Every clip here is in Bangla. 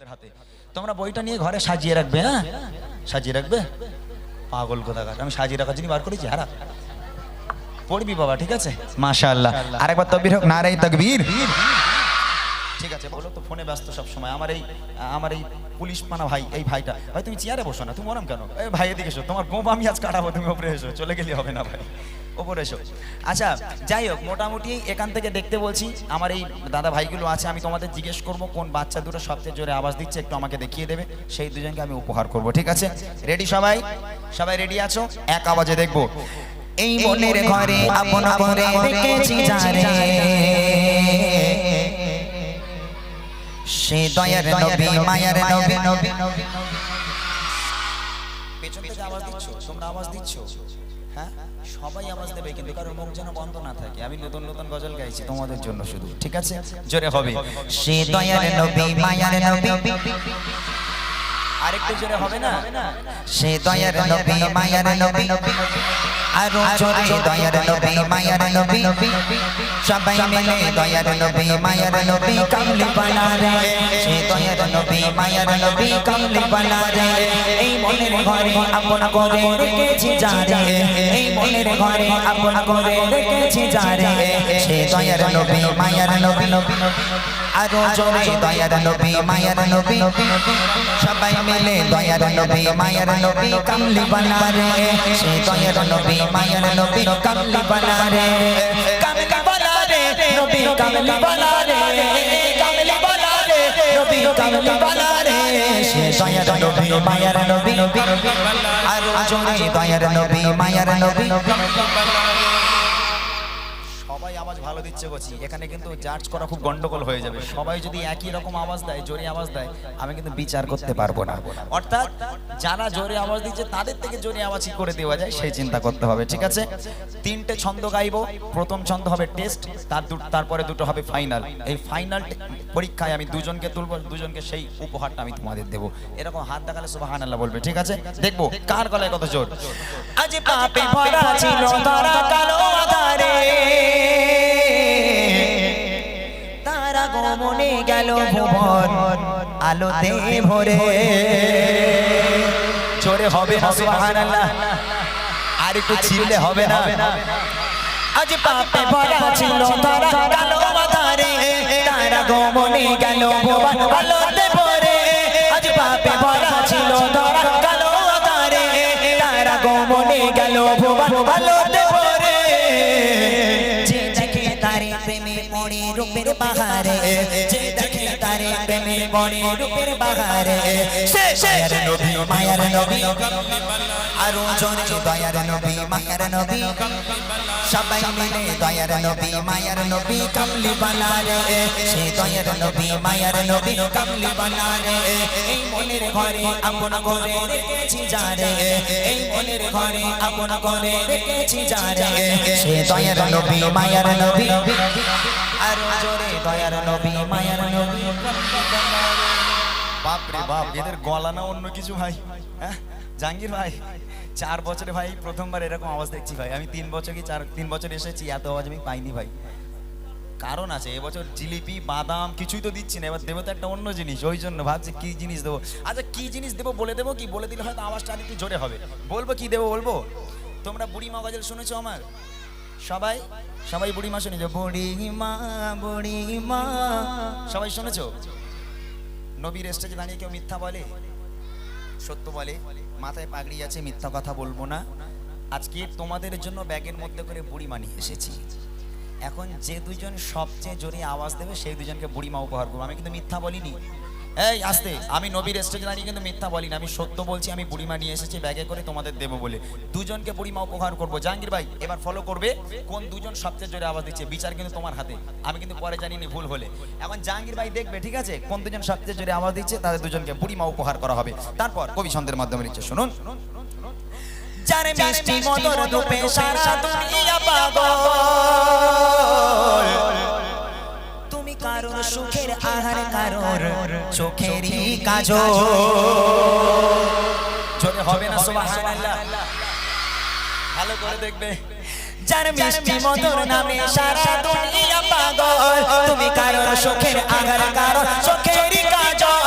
তোমাদের হাতে। তোমরা বইটা নিয়ে ঘরে সাজিয়ে রাখবে হ্যাঁ? সাজিয়ে রাখবে? পাগল কোথাকার আমি সাজিয়ে রাখার জন্য বার করেছি? হারা। পড়বি বাবা, ঠিক আছে? মাশাআল্লাহ। আরেকবার তকবীর হোক না নারাই তকবীর। ঠিক আছে, বলো তো, ফোনে ব্যস্ত সব সময় আমার এই আমার এই পুলিশ মানা ভাই, এই ভাইটা, ভাই, তুমি চেয়ারে বসো না, তুমি ওরম কেন? এই ভাই, এদিকে এসো, তোমার গোপ আমি আজ কাটাবো, তুমি ওপরে এসো, চলে গেলে হবে না ভাই, ওপরে এসো। আচ্ছা যাই হোক, মোটামুটি এখান থেকে দেখতে বলছি, আমার এই দাদা ভাইগুলো আছে, আমি তোমাদের জিজ্ঞেস করব, কোন বাচ্চা দুটো সবচেয়ে জোরে আওয়াজ দিচ্ছে, একটু আমাকে দেখিয়ে দেবে, সেই দুজনকে আমি উপহার করব, ঠিক আছে? রেডি সবাই? সবাই রেডি আছো? এক আওয়াজে দেখব। এই মনের ঘরে আপন করে রেখেছি যারে সে দয়ার নবী মায়ার নবী। নবী পেছন থেকে আওয়াজ দিচ্ছ? তোমরা আওয়াজ দিচ্ছ? হ্যাঁ? সবাই আওয়াজ দেবে কিন্তু কারোর মুখ যেন বন্ধ না থাকে। আমি নতুন নতুন গজল গাইছি তোমাদের জন্য শুধু ঠিক আছে? জোরে হবে। সে দয়ার নবী মায়ার নবী। আরেকটু জোরে হবে না? সে দয়ার নবী মায়ার নবী। আরও জোরে দয়ার নবী মায়ার নবী সবাই মিলে দয়ার নবী মায়ার নবী কামলি পালা রে সে দয়ার নবী মায়ার নবী কামলি পালা রে এই মনের ঘরে আপন করে রেখেছি যারে এই মনের ঘরে আপন করে রেখেছি যারে সে দয়ার নবী মায়ার নবী আরও জোরে দয়ার নবী মায়ার নবী সবাই মিলে দয়ার নবী মায়ার নবী কামলি বানা রে সে দয়ার নবী মায়ার নবী কামলি বানা রে কামলি বানা রে। নবী কামলি বানা রে কামলি বানা রে। নবী কামলি বানা রে সে দয়ার নবী, মায়ার নবী আর জোরে, দয়ার নবী, মায়ার নবী সবাই আওয়াজ ভালো দিচ্ছে বলছি। এখানে কিন্তু জাজ করা খুব গন্ডগোল হয়ে যাবে। সবাই যদি একই রকম আওয়াজ দেয়, জোরে আওয়াজ দেয়, আমি কিন্তু বিচার করতে পারব না। অর্থাৎ যারা জোরে আওয়াজ দিচ্ছে, তাদের থেকে জোরে আওয়াজ কি করে দেওয়া যায়, সেই চিন্তা করতে হবে, ঠিক আছে? তিনটে ছন্দ গাইবো, প্রথম ছন্দ হবে টেস্ট তার তারপরে দুটো হবে ফাইনাল এই ফাইনাল পরীক্ষায় আমি দুজনকে তুলবো, দুজনকে সেই উপহারটা আমি তোমাদের দেবো। এরকম হাত দেখালে সুবাহান আল্লাহ বলবে, ঠিক আছে? দেখব, কার গলায় কত জোর? আজ পাপে ভরা ছিল তারা কালো আধারে। তারা গমনে গেল ভুবন আলোতে ভরে। জোরে হবে সুবহানাল্লাহ। আর একটু চিল্লে হবে না। আজ পাপে ভরা ছিল তারা কালো আধারে তারা গমনে গেল ভুবন আলোতে ভরে। আজ পাপে ভরা ছিল তারা কালো আধারে তারা গমনে গেল ভুবন আলোতে বাহারে। যে দেখে তারে প্রেমে পড়ে রূপের বাহারে। সে দয়ার নবী মায়ার নবী। আরও জোরে দয়ার নবী মায়ার নবী। সবাই মিলে দয়ার নবী মায়ার নবী কামলি বানারে। সে দয়ার নবী মায়ার নবী কামলি বানারে। এই মনের ঘরে আপন করে রেখেছি যারে। এই মনের ঘরে আপন করে রেখেছি যারে। সে দয়ার নবী মায়ার নবী। হ্যাঁ? চার বছরে ভাই, প্রথমবার এরকম আওয়াজ দেখছি ভাই। আমি তিন বছর কি তিন বছর এসেছি, এত আওয়াজ আমি পাইনি ভাই। কারণ আছে, এবছর জিলিপি, বাদাম কিছুই তো দিচ্ছি না। এবার দেবো তো একটা অন্য জিনিস, ওই জন্য ভাবছি কি জিনিস দেবো? আচ্ছা কি জিনিস দেবো বলে দেবো কি? বলে দিলে হয়তো আওয়াজটা আর একটু জোরে হবে। বলব কি দেবো বলব? তোমরা বুড়ি মা গজল শুনেছো আমার? সবাই সবাই বুড়ি মা শুনেছো বুড়ি মা বুড়ি মা। সবাই শুনেছ? নবীর স্টেজে দাঁড়িয়ে কেউ মিথ্যা বলে? সত্য বলে? মাথায় পাগড়ি আছে, মিথ্যা কথা বলব না। আজকে তোমাদের জন্য ব্যাগের মধ্যে করে বুড়ি মানিয়ে এসেছি। এখন যে দুজন সবচেয়ে জোরে আওয়াজ দেবে, সেই দুজনকে বুড়িমা উপহার করব। আমি কিন্তু মিথ্যা বলিনি। এই আসতে। আমি নবীর স্টেজে দাঁড়িয়ে কিন্তু মিথ্যা বলি না আমি সত্য বলছি আমি বুড়িমা নিয়ে এসেছি ব্যাগে করে তোমাদের দেবো বলে। দুজনকে বুড়িমা উপহার করব। জাহাঙ্গীর ভাই এবার ফলো করবে কোন দুজন সবচেয়ে জোরে আওয়াজ দিচ্ছে বিচার কিন্তু তোমার হাতে। আমি কিন্তু পরে জানিনি ভুল হলে। এখন জাহাঙ্গীর ভাই দেখবে ঠিক আছে? কোন দুজন সবচেয়ে জোরে আওয়াজ দিচ্ছে তাদের দুজনকে বুড়িমা উপহার করা হবে। তারপর কবি ছন্দের মাধ্যমে নিচ্ছে শুনুন। যার মিষ্টি রূপে সারা দুনিয়া পাগল। কারোর সুখের আহার কারোর চোখেরই কাজল। জোরে হবে না সুবহানাল্লাহ। ভালো করে দেখবে। যার মিষ্টি মধুর নামে সারা দুনিয়া পাগল। তুমি কারোর সুখের আহার কারোর চোখেরই কাজল।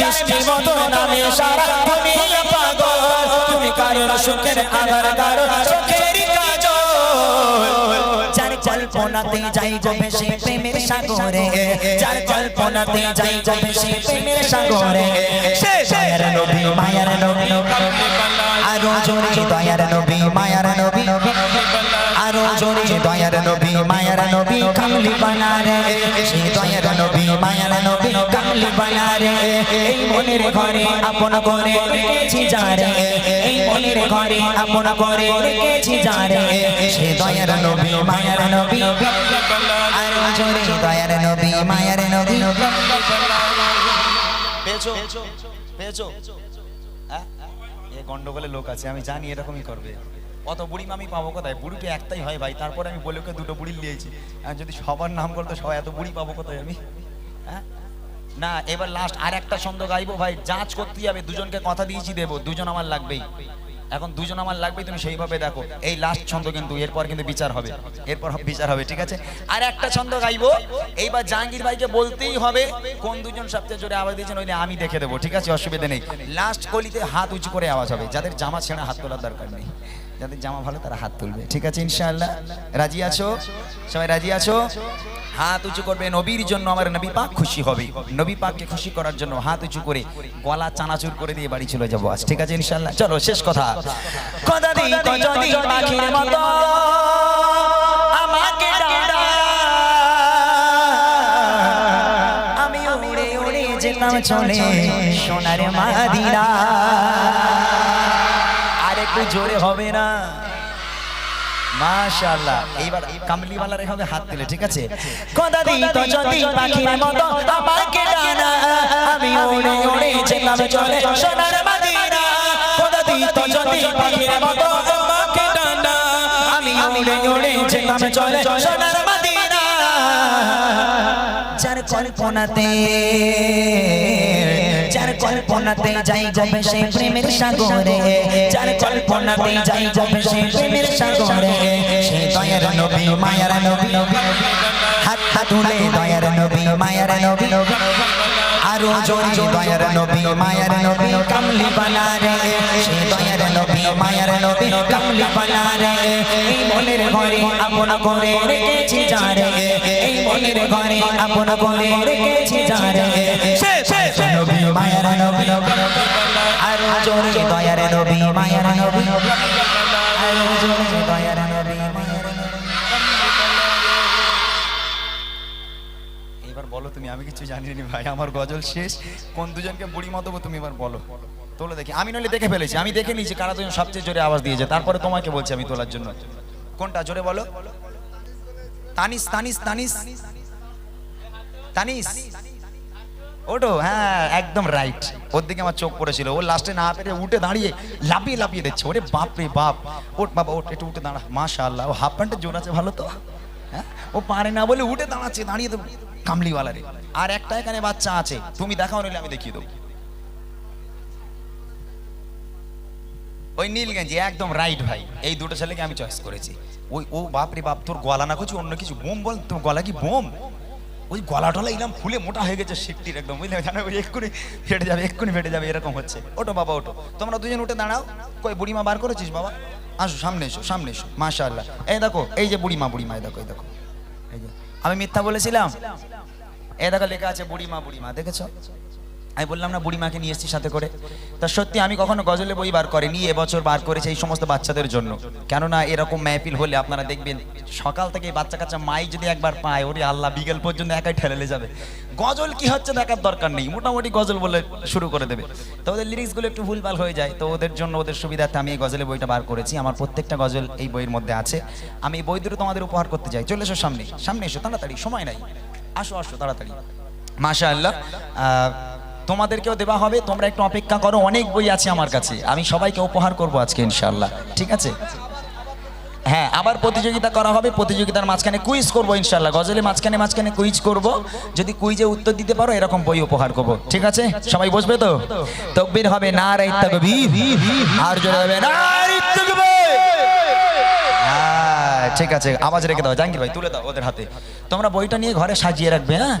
মিষ্টি মতো নামে সারা দুনিয়া পাগল। তুমি কারোর সুখের আধার কারোর চোখের কল্পনাতে যাই যাবে সে প্রেমের সাগরে। যার কল্পনাতে যাই যাবে সে প্রেমের সাগরে। মায়ার নবী মায়ার নবী। আরও জোরে, দয়ার নবী, মায়ার নবী। জোরে। দয়ার নবী মায়ার নবী কামলি বানারে। সে দয়ার নবী মায়ার নবী কামলি বানারে। এই মনের ঘরে আপন করে রেখেছি যারে এই মনের ঘরে আপন করে রেখেছি যারে দয়ার নবী মায়ার নবী আরও জোরে। দয়ার নবী মায়ার নবী। পেয়েছ? পেয়েছ? হ্যাঁ? এ গন্ডগোলে লোক আছে আমি জানি এরকমই করবে। অত বুড়ি আমি পাবো কোথায়? বুড়িটা একটাই হয় ভাই, তারপরে আমি বলে ওকে দুটো বুড়ি নিয়েছি। যদি সবার নাম করতো সবাই এত বুড়ি পাবো কোথায় আমি? হ্যাঁ? না, এবার লাস্ট আর একটা ছন্দ গাইবো ভাই, যাচ করতেই হবে, দুজনকে কথা দিয়েছি দেবো, দুজন আমার লাগবেই। এখন দুজন আমার লাগবে, তুমি সেইভাবে দেখো। এই লাস্ট ছন্দ কিন্তু, এরপর কিন্তু বিচার হবে। এরপর বিচার হবে, ঠিক আছে? আর একটা ছন্দ গাইবো। এইবার জাহাঙ্গীর ভাইকে বলতেই হবে, কোন দুজন সবচেয়ে জোরে আওয়াজ দিয়েছেন ওইলে আমি দেখে দেবো, ঠিক আছে? অসুবিধা নেই। লাস্ট কলিতে হাত উঁচু করে আওয়াজ হবে। যাদের জামা ছেঁড়া হাত তোলার দরকার নেই। যাদের জামা ভালো, তারা হাত তুলবে, ঠিক আছে, ইনশাআল্লাহ? রাজি আছো? সবাই রাজি আছো? হাত উঁচু করবে নবীর জন্য আমার নবী পাক খুশি হবে। নবী পাককে খুশি করার জন্য হাত উঁচু করে গলা চানাচুর করে দিয়ে বাড়ি চলে যাব আজ, ঠিক আছে, ইনশাআল্লাহ? চলো, শেষ কথা। কথা। দিই যদি পাখির মতো। আমাকে আমি উড়ে উড়ে যেতাম চলে সোনার মাদিনা। আর একটু জোরে হবে না। মাশাআল্লাহ। এইবার কামলিওয়ালার এভাবে হাত তুলে ঠিক আছে? কথা দিই যদি পাখির মতো। আমাকে ডানা আমি উড়ে উড়ে যেতাম চলে সোনার যদি পাখির মতো আমাকে ডানা আমি উড়ে উড়ে যেতাম চলে সোনার মাদিনা। যার কল্পনাতে যার কল্পনাতে যাই গবে সে প্রেমের সাগরে। যার কল্পনাতে যাই গবে সে প্রেমের সাগরে। সে দয়ার নবী, মায়ার নবী হাত হাত তুলে দয়ার নবী, মায়ার নবী। আরও জোরে দয়ার নবী মায়ার নবী কামলি বানারে সে দয়ার নবী মায়ার নবী কামলি বানারে এই মনের ঘরে আপন করে রেখেছি যারে এই মনের ঘরে আপন করে রেখেছি যারে নবী মায়ার নবী আরও জোরে দয়ার নবী মায়ার নবী। আরও জোরে দয়ার বলো, তুমি, আমি কিছু জানি না ভাই, আমার গজল শেষ। কোন দুজনকে বুড়ি মতো তুমি এবার বলো। তোলো দেখি। আমি নইলে দেখে ফেলেছি, আমি দেখে নিয়েছি কারা দুজন সবচেয়ে জোরে আওয়াজ দিয়েছে। তারপরে তোমাকে বলছি আমি তোলার জন্য। কোনটা, জোরে বলো? তানিস তানিস তানিস। তানিস? ওটো হ্যাঁ একদম রাইট ওর দিকে আমার চোখ পড়েছিল। ও লাস্টে না পেরে উঠে দাঁড়িয়ে লাপিয়ে লাপিয়ে দিচ্ছে ওরে বাপ রে বাপ। ওট বাবা ওট একটু উঠে দাঁড়া। মাশা আল্লাহ ও হাফ প্যান্টের জোর আছে ভালো তো? হ্যাঁ? ও পারে না বলে উঠে দাঁড়াচ্ছে, দাঁড়িয়ে দেবো রে আর একটা এখানে বাচ্চা আছে, তুমি দেখাও নিলে আমি দেখিয়ে দেবো। ওই নীল গেঞ্জি একদম রাইট ভাই। এই দুটো ছেলেকে আমি চয়েস করেছি। ওই, ও বাপ রে বাপ, তোর গলা না করছি অন্য কিছু, বোম বল তোর গলা কি বোম? ওই গলা টলা এরকম ফুলে মোটা হয়ে গেছে শিটটির একদম, বুঝলে? জানো, ওই এক্ষুনি ফেটে যাবে, এক্ষুনি ফেটে যাবে, এরকম হচ্ছে। ওটো বাবা ওটো তোমরা দুজন উঠে দাঁড়াও। কই, বুড়িমা বার করেছিস বাবা? আসো, সামনে এসো সামনে এসো। মাশা এই দেখো, এই যে বুড়িমা বুড়িমা, এই দেখো এই দেখো। এই যে, আমি মিথ্যা বলেছিলাম? এই দেখো, লেখা আছে বুড়িমা বুড়িমা, দেখেছ? আমি বললাম, না, বুড়িমাকে নিয়ে এসেছি সাথে করে। তা সত্যি আমি কখনো গজলে বই বার করিনি, এবছর বার করেছি এই সমস্ত বাচ্চাদের জন্য। কেননা এরকম মেহফিল হলে আপনারা দেখবেন, সকাল থেকে বাচ্চা কাচ্চা মাই যদি একবার পায়, ওরে আল্লাহ, বিকেল পর্যন্ত একাই ঠেলেলে যাবে। গজল কি হচ্ছে দেখার দরকার নেই, মোটামুটি গজল বলে শুরু করে দেবে। তো ওদের লিরিক্সগুলো একটু ভুলভাল হয়ে যায়, তো ওদের জন্য, ওদের সুবিধার্থে আমি এই গজলের বইটা বার করেছি। আমার প্রত্যেকটা গজল এই বইয়ের মধ্যে আছে। আমি এই বই দুটো তোমাদের উপহার করতে চাই। চলে এসো সামনে সামনে এসো, তাড়াতাড়ি, সময় নাই। আসো আসো, তাড়াতাড়ি। মাশা আল্লাহ তোমাদেরকেও দেওয়া হবে, তোমরা একটু অপেক্ষা করো, অনেক বই আছে আমার কাছে। আমি সবাইকে উপহার করব আজকে, ইনশাআল্লাহ। ঠিক আছে? হ্যাঁ আবার প্রতিযোগিতা করা হবে, প্রতিযোগিতার মাঝখানে কুইজ করব ইনশাল্লাহ গজলে মাঝখানে মাঝখানে কুইজ করব। যদি কুইজে উত্তর দিতে পারো, এরকম বই উপহার করব। ঠিক আছে? সবাই বসবে তো? তকবীর হবে না হবে না হ্যাঁ ঠিক আছে, আওয়াজ রেখে দাও। জাহাঙ্গীর ভাই, তুলে দাও ওদের হাতে। তোমরা বইটা নিয়ে ঘরে সাজিয়ে রাখবে হ্যাঁ?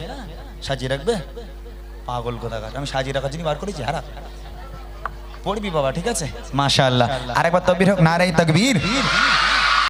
সাজিয়ে রাখবে? পাগল কোথাকার আমি সাজিয়ে রাখার জন্য বার করেছি হারা পড়বি বাবা ঠিক আছে? মাশাআল্লাহ। আরেকবার তকবীর হোক নারাই তকবীর।